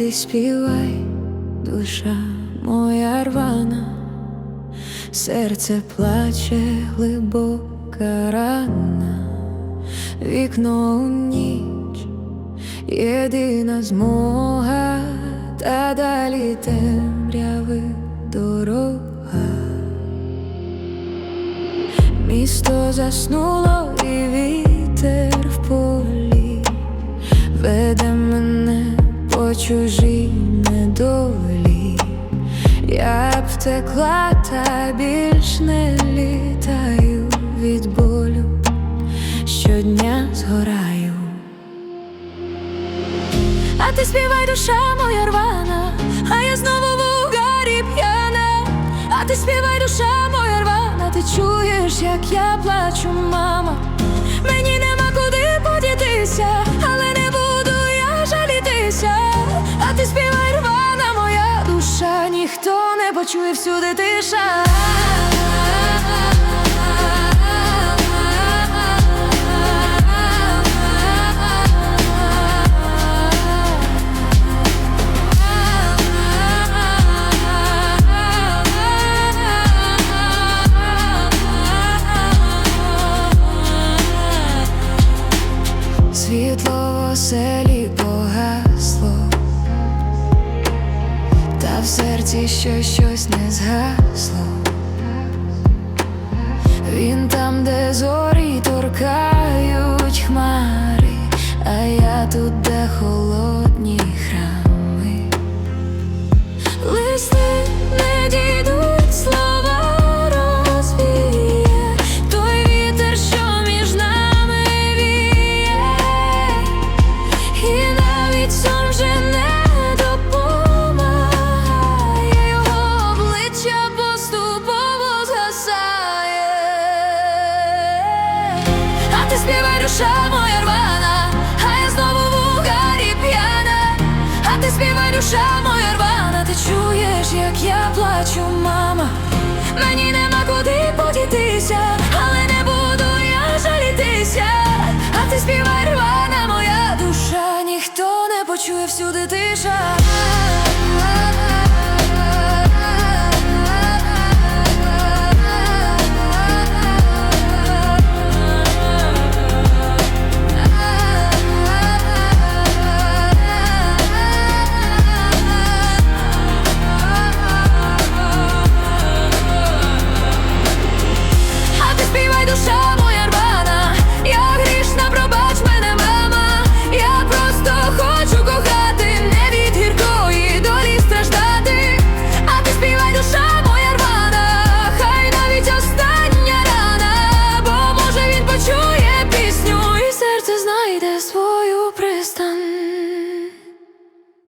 ти співай, душа моя рвана, серце плаче глибока рана, вікно у ніч, єдина змога, та далі темряви дорога. Місто заснуло і вітер чужій недолі. Я б втекла, та більш не літаю від болю, щодня згораю. А ти співай, душа моя рвана, а я знову в угарі п'яна. А ти співай, душа моя рвана, ти чуєш, як я плачу, мама. Ти співай, рвана моя душа, ніхто не почує всюди тиша. Світло оселі та в серці ще щось не згасло. Він там, де Душа моя рвана, ти чуєш, як я плачу, мама. Мені нема куди подітися, але не буду я жалітися. А ти співай рвана, моя душа, ніхто не почує всюди тиша.